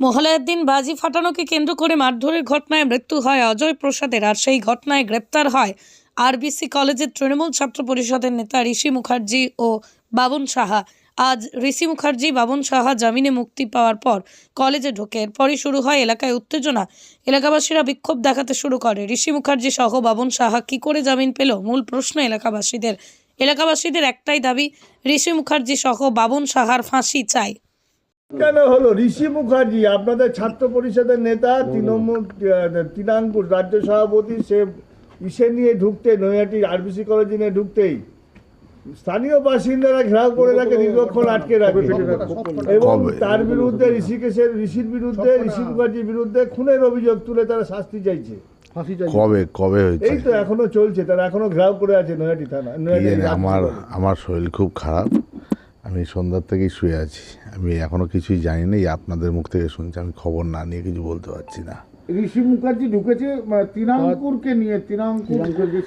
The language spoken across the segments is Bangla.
মহালয়ার দিন বাজি ফাটানোকে কেন্দ্র করে মারধরের ঘটনায় মৃত্যু হয় অজয় প্রসাদের আর সেই ঘটনায় গ্রেপ্তার হয় আরবিসি কলেজের তৃণমূল ছাত্র পরিষদের নেতা ঋষি মুখার্জি ও বাবন সাহা। আজ ঋষি মুখার্জি, বাবন সাহা জামিনে মুক্তি পাওয়ার পর কলেজে ঢোকে। এরপরই শুরু হয় এলাকায় উত্তেজনা। এলাকাবাসীরা বিক্ষোভ দেখাতে শুরু করে। ঋষি মুখার্জি সহ বাবন সাহা কি করে জামিন পেল? মূল প্রশ্ন এলাকাবাসীদের। এলাকাবাসীদের একটাই দাবি, ঋষি মুখার্জি সহ বাবন সাহার ফাঁসি চাই। কেন হলো? ঋষি মুখার্জি আপনাদের ছাত্র পরিষদের নেতা তৃণমূল তৃণাঙ্কুর রাজ্য সভাপতি সে ইসে নিয়ে ঢুকতে নৈহাটি আরবিসি কলেজে নিয়ে ঢুকতেই। স্থানীয় বাসিন্দারা ঘেরাও করে রাখে দীর্ঘক্ষণ আটকে রাখে। এবং তার বিরুদ্ধে ঋষিকেশের ঋষির বিরুদ্ধে ঋষি মুখার্জির বিরুদ্ধে খুনের অভিযোগ তুলে তারা শাস্তি চাইছে। কবে কবে হয়েছে? এই তো এখনও চলছে তারা এখনও ঘেরাও করে আছে নৈহাটি থানা আমার আমার শরীর খুব খারাপ। আমি সন্ধ্যার থেকেই শুয়ে আছি। আমি এখনও কিছুই জানি না আপনাদের মুখ থেকে শুনছি আমি খবর না নিয়ে কিছু বলতে পারছি না। ঋষি মুখার্জি ঢুকেছে মানে, তৃণাঙ্কুরকে নিয়ে তৃণাঙ্কুর যে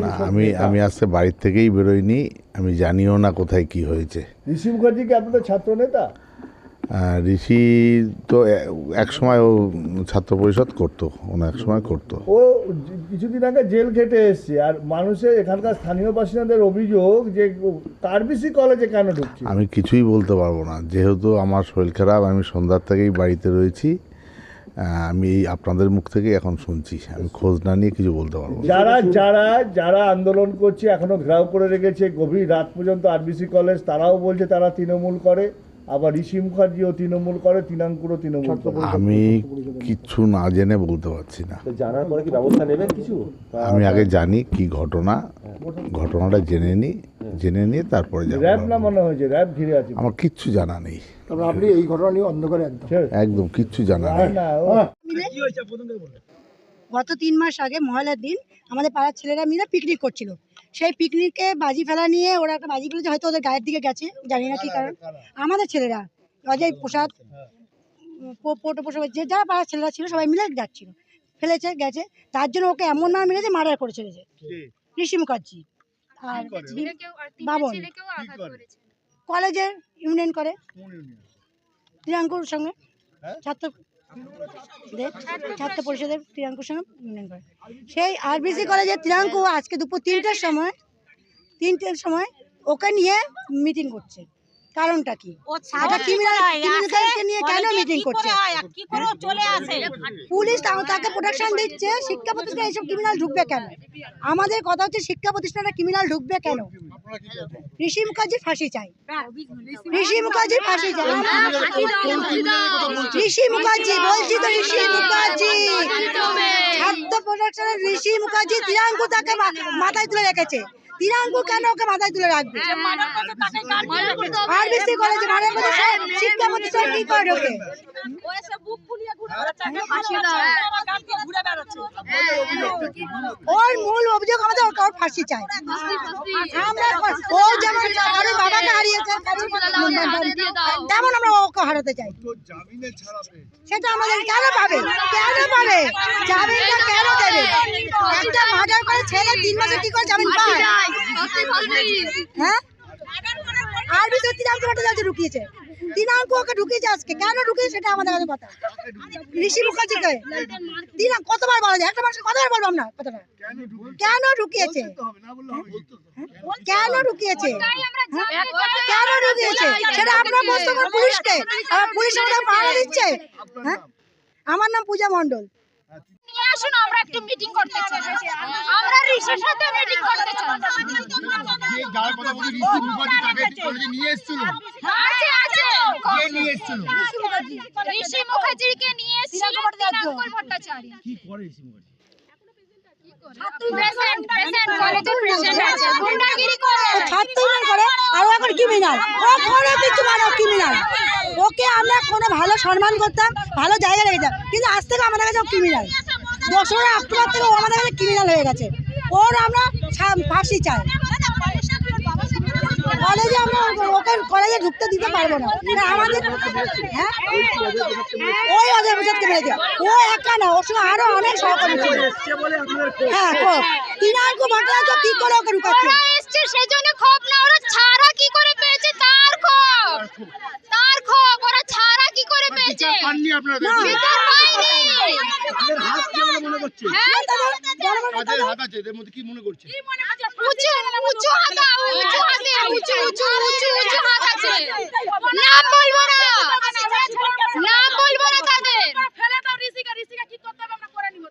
না আমি আমি আসতে বাড়ির থেকেই বেরোইনি আমি জানিও না কোথায় কি হয়েছে। ঋষি মুখার্জি কি আপনাদের ছাত্র নেতা ঋষি তো এক সময় ও ছাত্র পরিষদ করতো ওনা এক সময় করতো। ও কিছুদিন আগে জেল খেটে এসছে আর মানুষের এখানকার স্থানীয় বাসিন্দাদের অভিযোগ যে কারবিসি কলেজে কেন ঢুকছে? আমি কিছুই বলতে পারব না যেহেতু আমার শরীর খারাপ আমি সন্ধ্যার থেকেই বাড়িতে রয়েছি আমি এই আপনাদের মুখ থেকেই এখন শুনছি আমি খোঁজ না নিয়ে কিছু বলতে পারব না। যারা যারা যারা আন্দোলন করছে এখনও ঘেরাও করে রেখেছে গভীর রাত পর্যন্ত আরবিসি কলেজ তারাও বলছে তারা তৃণমূল করে। আবার ঋষি মুখার্জিও তৃণমূল করে তৃণাঙ্কুরও তৃণমূল আমি কিচ্ছু না জেনে বলতে পারছি না। জানার পরে কি ব্যবস্থা নেবেন কিছু? আমি আগে জানি কি ঘটনা। ঘটনাটা জেনে নিই জেনে নিয়ে তারপরে যাব। র্যাব না মনে হয়েছে র্যাব ঘিরে আছে? আমার কিচ্ছু জানা নেই। তবে আপনি এই ঘটনা নিয়ে অন্ধকারে একদম। একদম কিচ্ছু জানা নেই। ও গত তিন মাস আগে মহালয়ার দিন আমাদের পাড়ার ছেলেরা মিলে পিকনিক করছিল। সেই পিকনিকে বাজি ফেলা নিয়ে ওরা একটা বাজি ফেলেছে হয়তো ওদের গায়ের দিকে গেছে জানি না কি কারণ। আমাদের ছেলেরা অজয় প্রসাদ পোটো পটো প্রসাদ যে যারা পাড়ার ছেলেরা ছিল সবাই মিলে যাচ্ছিল। ফেলেছে গেছে। তার জন্য ওকে এমন মার মেরেছে মার্ডার করে ছেড়েছে। ঋষি মুখার্জি। আর বাবন। কলেজের ইউনিয়ন করে। প্রিয়াঙ্কুর সঙ্গে ছাত্র দের ছাত্র পরিষদের প্রিয়াঙ্কুর সঙ্গে ইউনিয়ন করে। সেই আরবিসি কলেজের প্রিয়াঙ্কু আজকে দুপুর তিনটার সময়, তিনটের সময় ওকে নিয়ে মিটিং করছে। কারণটা কি? একটা criminal- criminalকে নিয়ে কেন মিটিং করছে? পুলিশ তাও- তাকে প্রোটেকশন দিচ্ছে শিক্ষা প্রতিষ্ঠানে এইসব ক্রিমিনাল ঢুকবে কেন? আমাদের কথা হচ্ছে শিক্ষা প্রতিষ্ঠানে ক্রিমিনাল ঢুকবে কেন? ঋষি মুখার্জির ফাঁসি চাই। ঋষি মুখার্জির ফাঁসি চাই। ঋষি মুখার্জি বলছি তো ঋষি মুখার্জি। ছাত্র প্রোটেকশনের ঋষি মুখার্জি তাকে মাথায় তুলে রেখেছে। তিরাঙ্কু কেন ওকে মাথায় তুলে রাখবে? কলেজে শিক্ষা প্রতিষ্ঠান কি করে ঢোকে ওর মূল অভিযোগ আমাদের ওর ওর ফাঁসি চাই। আমরা ও যেমন কারোর বাবাকে হারিয়েছে। তেমন আমরা ওকে হারাতে চাই। সেটা আমাদের কেন পাবে? কেন পাবে? জামিনটা কেন দেবে? একটা মার্ডার করে ছেলে তিন মাসে কি করে জামিন পায় হ্যাঁ? আর বিশেষ তিনাঙ্কু ভট্টাচার্য ঢুকিয়েছে তিনাঙ্কু ওকে ঢুকিয়েছে আজকে। কেন ঢুকিয়েছে সেটা আমাদের কাছে কথা। ঋষি মুখার্জিকে। দিনাঙ্ক কতবার বলা যায়? একটা মানুষকে কতবার বলব আমরা কথাটা? কেন ঢুকিয়েছে? কেন ঢুকিয়েছে? কেন ঢুকিয়েছে? সেটা আপনার প্রশ্ন পুলিশকে। পুলিশ আমাদের দিচ্ছে। হ্যাঁ? আমার নাম পূজা মণ্ডল। নিয়ে আসুন আমরা একটু মিটিং করতে চাই। আমরা ঋষির সাথে মিটিং করতে চাই। আছে আছে। ঋষি মুখার্জিকে নিয়ে এসেছিল ভট্টাচার্য। প্রেসেন্ট প্রেসেন্ট কলেজের প্রেসেন্ট আছে। গুন্ডাগিরি করে। ও ছাত্র ইউনিয়ন করে আর ও এখন ক্রিমিনাল ও কোনো কিছু মানে ওকে আমরা কোনো ভালো সম্মান করতাম ভালো জায়গায় রেখেতাম কিন্তু আজ থেকে আমাদের কাছে ক্রিমিনাল দোসরা অক্টোবর থেকে আমাদের কাছে ক্রিমিনাল হয়ে গেছে। ওর আমরা ফাঁসি চাই। কলেজে আমরা ওকে কলেজে ঢুকতে দিতে পারব না। না, আমাদের হ্যাঁ? ওই অজয় প্রসাদকে মেরেছে ও একা না ওর সঙ্গে আরও অনেক সহকর্মী ছিল। হ্যাঁ তিনাঙ্কু ভট্টাচার্য কি করে ওকে ঢুকাচ্ছে? এসছে ক্ষোভ না। ওরা ছাড়া কি করে পেয়েছে? তার ক্ষোভ। তার ক্ষোভ। ওরা ছাড়া কি করে পেয়েছে? বিচার হাত আপনারা বিচার পাইনি হ্যাঁ কাদের হাত আছে এদের মধ্যে কি মনে করছে? উঁচু উঁচু হাত উঁচু উঁচু উঁচু উঁচু উঁচু হাত আছে। নাম